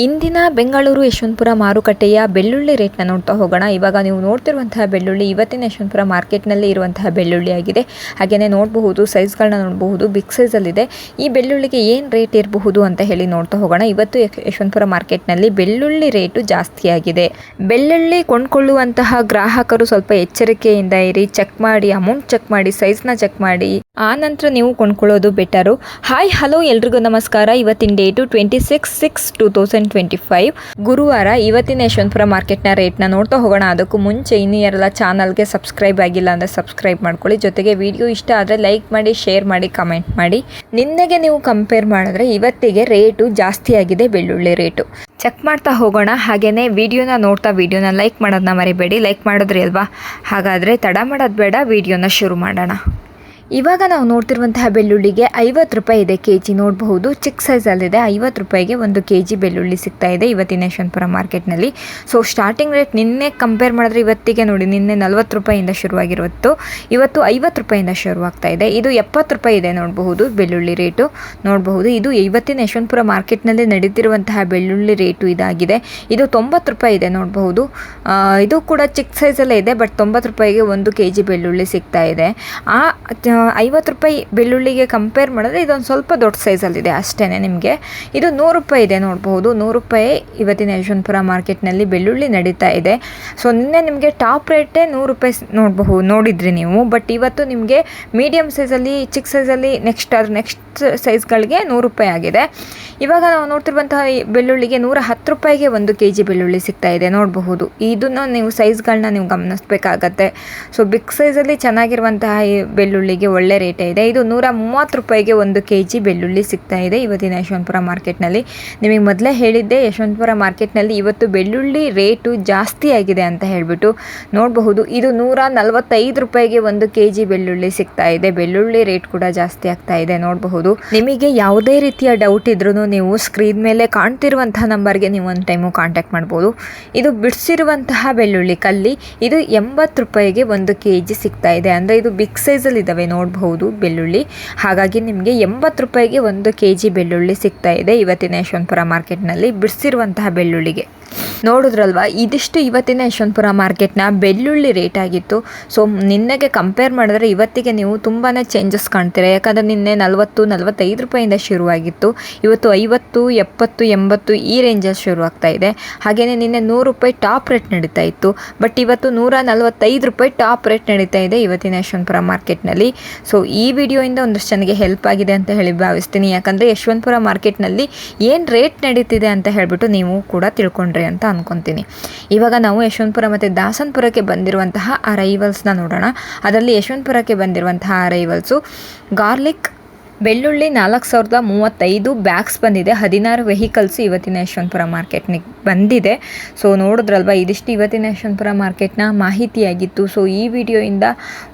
ಇಂದಿನ ಬೆಂಗಳೂರು ಯಶವಂತಪುರ ಮಾರುಕಟ್ಟೆಯ ಬೆಳ್ಳುಳ್ಳಿ ರೇಟ್ನ ನೋಡ್ತಾ ಹೋಗೋಣ. ಇವಾಗ ನೀವು ನೋಡ್ತಿರುವಂತಹ ಬೆಳ್ಳುಳ್ಳಿ ಇವತ್ತಿನ ಯಶವಂತಪುರ ಮಾರ್ಕೆಟ್ನಲ್ಲಿ ಇರುವಂತಹ ಬೆಳ್ಳುಳ್ಳಿ ಆಗಿದೆ. ಹಾಗೆಯೇ ನೋಡಬಹುದು, ಸೈಜ್ಗಳನ್ನ ನೋಡಬಹುದು, ಬಿಗ್ ಸೈಜಲ್ಲಿದೆ. ಈ ಬೆಳ್ಳುಳ್ಳಿಗೆ ಏನು ರೇಟ್ ಇರಬಹುದು ಅಂತ ಹೇಳಿ ನೋಡ್ತಾ ಹೋಗೋಣ. ಇವತ್ತು ಯಶ್- ಯಶವಂತಪುರ ಮಾರ್ಕೆಟ್ನಲ್ಲಿ ಬೆಳ್ಳುಳ್ಳಿ ರೇಟು ಜಾಸ್ತಿ ಆಗಿದೆ. ಬೆಳ್ಳುಳ್ಳಿ ಕೊಂಡ್ಕೊಳ್ಳುವಂತಹ ಗ್ರಾಹಕರು ಸ್ವಲ್ಪ ಎಚ್ಚರಿಕೆಯಿಂದ ಇರಿ, ಚೆಕ್ ಮಾಡಿ, ಅಮೌಂಟ್ ಚೆಕ್ ಮಾಡಿ, ಸೈಜ್ನ ಚೆಕ್ ಮಾಡಿ. ಆ ನಂತರ ನೀವು ಕೊಂಡ್ಕೊಳ್ಳೋದು ಬೆಟರು. ಹಾಯ್ ಹಲೋ ಎಲ್ರಿಗೂ ನಮಸ್ಕಾರ. ಇವತ್ತಿನ date twenty six six two thousand twenty five ಗುರುವಾರ ಇವತ್ತಿನ ಯಶವಂತಪುರ ಮಾರ್ಕೆಟ್ನ ರೇಟ್ನ ನೋಡ್ತಾ ಹೋಗೋಣ. ಅದಕ್ಕೂ ಮುಂಚೆ ಇನ್ನೂ ಯಾರೆಲ್ಲ ಚಾನಲ್ಗೆ ಸಬ್ಸ್ಕ್ರೈಬ್ ಆಗಿಲ್ಲ ಅಂದರೆ ಸಬ್ಸ್ಕ್ರೈಬ್ ಮಾಡ್ಕೊಳ್ಳಿ. ಜೊತೆಗೆ ವಿಡಿಯೋ ಇಷ್ಟ ಆದರೆ ಲೈಕ್ ಮಾಡಿ ಶೇರ್ ಮಾಡಿ ಕಮೆಂಟ್ ಮಾಡಿ. ನಿನ್ನೆಗೆ ನೀವು ಕಂಪೇರ್ ಮಾಡಿದ್ರೆ ಇವತ್ತಿಗೆ ರೇಟು ಜಾಸ್ತಿ ಆಗಿದೆ, ಬೆಳ್ಳುಳ್ಳಿ ರೇಟು ಚೆಕ್ ಮಾಡ್ತಾ ಹೋಗೋಣ. ಹಾಗೆಯೇ ವಿಡಿಯೋನ ನೋಡ್ತಾ ವಿಡಿಯೋನ ಲೈಕ್ ಮಾಡೋದನ್ನ ಮರಿಬೇಡಿ. ಲೈಕ್ ಮಾಡಿದ್ರಿ ಅಲ್ವಾ? ಹಾಗಾದರೆ ತಡ ಮಾಡೋದು ಬೇಡ. ವಿಡಿಯೋನ ಶುರು ಮಾಡೋಣ. ಇವಾಗ ನಾವು ನೋಡ್ತಿರುವಂತಹ ಬೆಳ್ಳುಳ್ಳಿಗೆ ಐವತ್ತು ರೂಪಾಯಿ ಇದೆ ಕೆ ಜಿ ನೋಡಬಹುದು, ಚಿಕ್ಕ ಸೈಜಲ್ಲಿದೆ ಐವತ್ತು ರೂಪಾಯಿಗೆ ಒಂದು ಕೆ ಜಿ ಬೆಳ್ಳುಳ್ಳಿ ಸಿಗ್ತಾ ಇದೆ ಇವತ್ತಿನ ಯಶವಂತಪುರ ಮಾರ್ಕೆಟ್ನಲ್ಲಿ. ಸೊ ಸ್ಟಾರ್ಟಿಂಗ್ ರೇಟ್ ನಿನ್ನೆ ಕಂಪೇರ್ ಮಾಡಿದ್ರೆ ಇವತ್ತಿಗೆ ನೋಡಿ, ನಿನ್ನೆ ನಲ್ವತ್ತು ರೂಪಾಯಿಂದ ಶುರುವಾಗಿರುವತ್ತು, ಇವತ್ತು ಐವತ್ತು ರೂಪಾಯಿಂದ ಶುರುವಾಗ್ತಾ ಇದೆ. ಇದು ಎಪ್ಪತ್ತು ರೂಪಾಯಿ ಇದೆ ನೋಡಬಹುದು ಬೆಳ್ಳುಳ್ಳಿ ರೇಟು. ನೋಡಬಹುದು, ಇದು ಇವತ್ತಿನ ಯಶವಂತಪುರ ಮಾರ್ಕೆಟ್ನಲ್ಲಿ ನಡೀತಿರುವಂತಹ ಬೆಳ್ಳುಳ್ಳಿ ರೇಟು ಇದಾಗಿದೆ. ಇದು ತೊಂಬತ್ತು ರೂಪಾಯಿ ಇದೆ ನೋಡಬಹುದು. ಇದು ಕೂಡ ಚಿಕ್ಕ ಸೈಜಲ್ಲೇ ಇದೆ ಬಟ್ ತೊಂಬತ್ತು ರೂಪಾಯಿಗೆ ಒಂದು ಕೆ ಜಿ ಬೆಳ್ಳುಳ್ಳಿ ಸಿಗ್ತಾ ಇದೆ. ಆ ಐವತ್ತು ರೂಪಾಯಿ ಬೆಳ್ಳುಳ್ಳಿಗೆ ಕಂಪೇರ್ ಮಾಡಿದ್ರೆ ಇದೊಂದು ಸ್ವಲ್ಪ ದೊಡ್ಡ ಸೈಜಲ್ಲಿದೆ ಅಷ್ಟೇ ನಿಮಗೆ. ಇದು ನೂರು ರೂಪಾಯಿ ಇದೆ ನೋಡಬಹುದು. ನೂರು ರೂಪಾಯಿ ಇವತ್ತಿನ ಯಶವಂತಪುರ ಮಾರ್ಕೆಟ್ನಲ್ಲಿ ಬೆಳ್ಳುಳ್ಳಿ ನಡೀತಾ ಇದೆ. ಸೊ ನಿನ್ನೆ ನಿಮಗೆ ಟಾಪ್ ರೇಟೇ ನೂರು ರೂಪಾಯಿ ನೋಡಬಹುದು, ನೋಡಿದ್ರಿ ನೀವು. ಬಟ್ ಇವತ್ತು ನಿಮಗೆ ಮೀಡಿಯಮ್ ಸೈಜಲ್ಲಿ ಚಿಕ್ಕ ಸೈಜಲ್ಲಿ ನೆಕ್ಸ್ಟ್ ಅದ್ರ ನೆಕ್ಸ್ಟ್ ಸೈಜ್ಗಳಿಗೆ ನೂರು ರೂಪಾಯಿ ಆಗಿದೆ. ಇವಾಗ ನಾವು ನೋಡ್ತಿರುವಂತಹ ಬೆಳ್ಳುಳ್ಳಿಗೆ ನೂರ ಹತ್ತು ರೂಪಾಯಿಗೆ ಒಂದು ಕೆ ಜಿ ಬೆಳ್ಳುಳ್ಳಿ ಸಿಗ್ತಾ ಇದೆ ನೋಡಬಹುದು. ಇದನ್ನು ನೀವು ಸೈಜ್ಗಳನ್ನ ನೀವು ಗಮನಿಸಬೇಕಾಗತ್ತೆ. ಸೊ ಬಿಗ್ ಸೈಜಲ್ಲಿ ಚೆನ್ನಾಗಿರುವಂತಹ ಈ ಬೆಳ್ಳುಳ್ಳಿಗೆ ಒಳ್ಳೆ ರೇಟ್ ಇದೆ. ಇದು ನೂರ ಮೂವತ್ತು ರೂಪಾಯಿಗೆ ಒಂದು ಕೆ ಜಿ ಬೆಳ್ಳುಳ್ಳಿ ಸಿಗ್ತಾ ಇದೆ ಇವತ್ತಿನ ಯಶವಂತಪುರ ಮಾರ್ಕೆಟ್ನಲ್ಲಿ. ನಿಮಗೆ ಮೊದಲೇ ಹೇಳಿದ್ದೆ ಯಶವಂತಪುರ ಮಾರ್ಕೆಟ್ನಲ್ಲಿ ಇವತ್ತು ಬೆಳ್ಳುಳ್ಳಿ ರೇಟು ಜಾಸ್ತಿ ಆಗಿದೆ ಅಂತ ಹೇಳಿಬಿಟ್ಟು ನೋಡಬಹುದು. ಇದು ನೂರ ನಲವತ್ತೈದು ರೂಪಾಯಿಗೆ ಒಂದು ಕೆ ಜಿ ಬೆಳ್ಳುಳ್ಳಿ ಸಿಗ್ತಾ ಇದೆ. ಬೆಳ್ಳುಳ್ಳಿ ರೇಟ್ ಕೂಡ ಜಾಸ್ತಿ ಆಗ್ತಾ ಇದೆ ನೋಡಬಹುದು. ನಿಮಗೆ ಯಾವುದೇ ರೀತಿಯ ಡೌಟ್ ಇದ್ರೂ ನೀವು ಸ್ಕ್ರೀನ್ ಮೇಲೆ ಕಾಣ್ತಿರುವಂತಹ ನಂಬರ್ಗೆ ನೀವು ಒಂದು ಟೈಮು ಕಾಂಟ್ಯಾಕ್ಟ್ ಮಾಡ್ಬೋದು. ಇದು ಬಿಡಿಸಿರುವಂತಹ ಬೆಳ್ಳುಳ್ಳಿ ಕಲ್ಲಿ. ಇದು ಎಂಬತ್ತು ರೂಪಾಯಿಗೆ ಒಂದು ಕೆ ಜಿ ಸಿಗ್ತಾ ಇದೆ. ಅಂದರೆ ಇದು ಬಿಗ್ ಸೈಜಲ್ಲಿ ಇದ್ದಾವೆ ನೋಡಬಹುದು ಬೆಳ್ಳುಳ್ಳಿ. ಹಾಗಾಗಿ ನಿಮಗೆ ಎಂಬತ್ತು ರೂಪಾಯಿಗೆ ಒಂದು ಕೆ ಜಿ ಬೆಳ್ಳುಳ್ಳಿ ಸಿಗ್ತಾ ಇದೆ ಇವತ್ತಿನ ಯಶವಂತಪುರ ಮಾರ್ಕೆಟ್ನಲ್ಲಿ ಬಿಡಿಸಿರುವಂತಹ ಬೆಳ್ಳುಳ್ಳಿಗೆ. ನೋಡಿದ್ರಲ್ವಾ? ಇದಿಷ್ಟು ಇವತ್ತಿನ ಯಶವಂತಪುರ ಮಾರ್ಕೆಟ್ನ ಬೆಳ್ಳುಳ್ಳಿ ರೇಟ್ ಆಗಿತ್ತು. ಸೊ ನಿನ್ನೆಗೆ ಕಂಪೇರ್ ಮಾಡಿದ್ರೆ ಇವತ್ತಿಗೆ ನೀವು ತುಂಬಾ ಚೇಂಜಸ್ ಕಾಣ್ತೀರಾ? ಯಾಕಂದರೆ ನಿನ್ನೆ ನಲವತ್ತು, ನಲವತ್ತೈದು ರೂಪಾಯಿಂದ ಶುರುವಾಗಿತ್ತು. ಇವತ್ತು ಐವತ್ತು, ಎಪ್ಪತ್ತು, ಎಂಬತ್ತು ಈ ರೇಂಜಲ್ಲಿ ಶುರುವಾಗ್ತಾ ಇದೆ. ಹಾಗೆಯೇ ನಿನ್ನೆ ನೂರು ರೂಪಾಯಿ ಟಾಪ್ ರೇಟ್ ನಡೀತಾ ಇತ್ತು. ಬಟ್ ಇವತ್ತು ನೂರ ನಲವತ್ತೈದು ರೂಪಾಯಿ ಟಾಪ್ ರೇಟ್ ನಡೀತಾ ಇದೆ ಇವತ್ತಿನ ಯಶವಂತಪುರ ಮಾರ್ಕೆಟ್ನಲ್ಲಿ. ಸೊ ಈ ವಿಡಿಯೋಯಿಂದ ಒಂದಷ್ಟು ಜನಕ್ಕೆ ಹೆಲ್ಪ್ ಆಗಿದೆ ಅಂತ ಹೇಳಿ ಭಾವಿಸ್ತೀನಿ. ಯಾಕಂದರೆ ಯಶವಂತಪುರ ಮಾರ್ಕೆಟ್ನಲ್ಲಿ ಏನು ರೇಟ್ ನಡೀತಿದೆ ಅಂತ ಹೇಳಿಬಿಟ್ಟು ನೀವು ಕೂಡ ತಿಳ್ಕೊಂಡ್ರಿ ಅಂತ ಅನ್ಕೊತೀನಿ. ಇವಾಗ ನಾವು ಯಶವಂತಪುರ ಮತ್ತು ದಾಸನ್ಪುರಕ್ಕೆ ಬಂದಿರುವಂತಹ ಅರೈವಲ್ಸ್ನ ನೋಡೋಣ. ಅದರಲ್ಲಿ ಯಶವಂತಪುರಕ್ಕೆ ಬಂದಿರುವಂತಹ ಅರೈವಲ್ಸು ಗಾರ್ಲಿಕ್ ಬೆಳ್ಳುಳ್ಳಿ ನಾಲ್ಕು ಸಾವಿರದ ಮೂವತ್ತೈದು ಬ್ಯಾಗ್ಸ್ ಬಂದಿದೆ. ಹದಿನಾರು ವೆಹಿಕಲ್ಸ್ ಇವತ್ತಿನ ಯಶವಂತಪುರ ಮಾರ್ಕೆಟ್ನಿಗೆ ಬಂದಿದೆ. ಸೊ ನೋಡಿದ್ರಲ್ವ, ಇದಿಷ್ಟು ಇವತ್ತಿನ ಯಶವಂತಪುರ ಮಾರ್ಕೆಟ್ನ ಮಾಹಿತಿಯಾಗಿತ್ತು. ಸೊ ಈ ವಿಡಿಯೋಯಿಂದ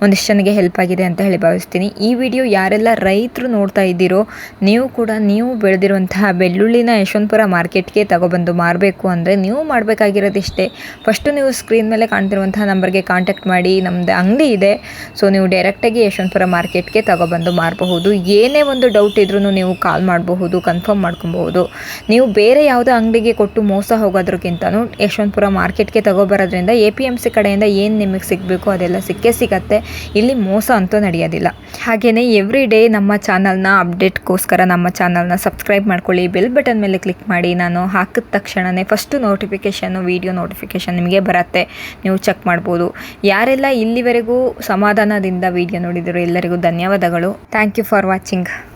ಒಂದಿಷ್ಟು ಜನಗೆ ಹೆಲ್ಪ್ ಆಗಿದೆ ಅಂತ ಹೇಳಿ ಭಾವಿಸ್ತೀನಿ. ಈ ವಿಡಿಯೋ ಯಾರೆಲ್ಲ ರೈತರು ನೋಡ್ತಾ ಇದ್ದೀರೋ, ನೀವು ಕೂಡ ನೀವು ಬೆಳೆದಿರುವಂತಹ ಬೆಳ್ಳುಳ್ಳಿನ ಯಶವಂತಪುರ ಮಾರ್ಕೆಟ್ಗೆ ತಗೊಬಂದು ಮಾರಬೇಕು ಅಂದರೆ ನೀವು ಮಾಡಬೇಕಾಗಿರೋದಿಷ್ಟೇ. ಫಸ್ಟು ನೀವು ಸ್ಕ್ರೀನ್ ಮೇಲೆ ಕಾಣ್ತಿರುವಂತಹ ನಂಬರ್ಗೆ ಕಾಂಟ್ಯಾಕ್ಟ್ ಮಾಡಿ. ನಮ್ಮದು ಅಂಗಡಿ ಇದೆ. ಸೊ ನೀವು ಡೈರೆಕ್ಟಾಗಿ ಯಶವಂತಪುರ ಮಾರ್ಕೆಟ್ಗೆ ತಗೊಬಂದು ಮಾರಬಹುದು. ಏನೇ ಒಂದು ಡೌಟ್ ಇದ್ರೂ ನೀವು ಕಾಲ್ ಮಾಡಬಹುದು ಕನ್ಫರ್ಮ್ ಮಾಡ್ಕೊಬಹುದು. ನೀವು ಬೇರೆ ಯಾವುದೇ ಅಂಗಡಿಗೆ ಕೊಟ್ಟು ಮೋಸ ಹೋಗೋದ್ರಕ್ಕಿಂತನೂ ಯಶವಂತಪುರ ಮಾರ್ಕೆಟ್ಗೆ ತಗೋಬರೋದ್ರಿಂದ ಎ ಪಿ ಎಂ ಸಿ ಕಡೆಯಿಂದ ಏನು ನಿಮಗೆ ಸಿಗಬೇಕು ಅದೆಲ್ಲ ಸಿಕ್ಕೇ ಸಿಗತ್ತೆ. ಇಲ್ಲಿ ಮೋಸ ಅಂತೂ ನಡೆಯೋದಿಲ್ಲ. ಹಾಗೆಯೇ ಎವ್ರಿ ಡೇ ನಮ್ಮ ಚಾನಲ್ನ ಅಪ್ಡೇಟ್ಗೋಸ್ಕರ ನಮ್ಮ ಚಾನಲ್ನ ಸಬ್ಸ್ಕ್ರೈಬ್ ಮಾಡ್ಕೊಳ್ಳಿ. ಬೆಲ್ ಬಟನ್ ಮೇಲೆ ಕ್ಲಿಕ್ ಮಾಡಿ. ನಾನು ಹಾಕಿದ ತಕ್ಷಣವೇ ಫಸ್ಟು ನೋಟಿಫಿಕೇಷನ್ನು ವೀಡಿಯೋ ನೋಟಿಫಿಕೇಷನ್ ನಿಮಗೆ ಬರುತ್ತೆ. ನೀವು ಚೆಕ್ ಮಾಡ್ಬೋದು. ಯಾರೆಲ್ಲ ಇಲ್ಲಿವರೆಗೂ ಸಮಾಧಾನದಿಂದ ವಿಡಿಯೋ ನೋಡಿದರು ಎಲ್ಲರಿಗೂ ಧನ್ಯವಾದಗಳು. Thank you for watching Okay.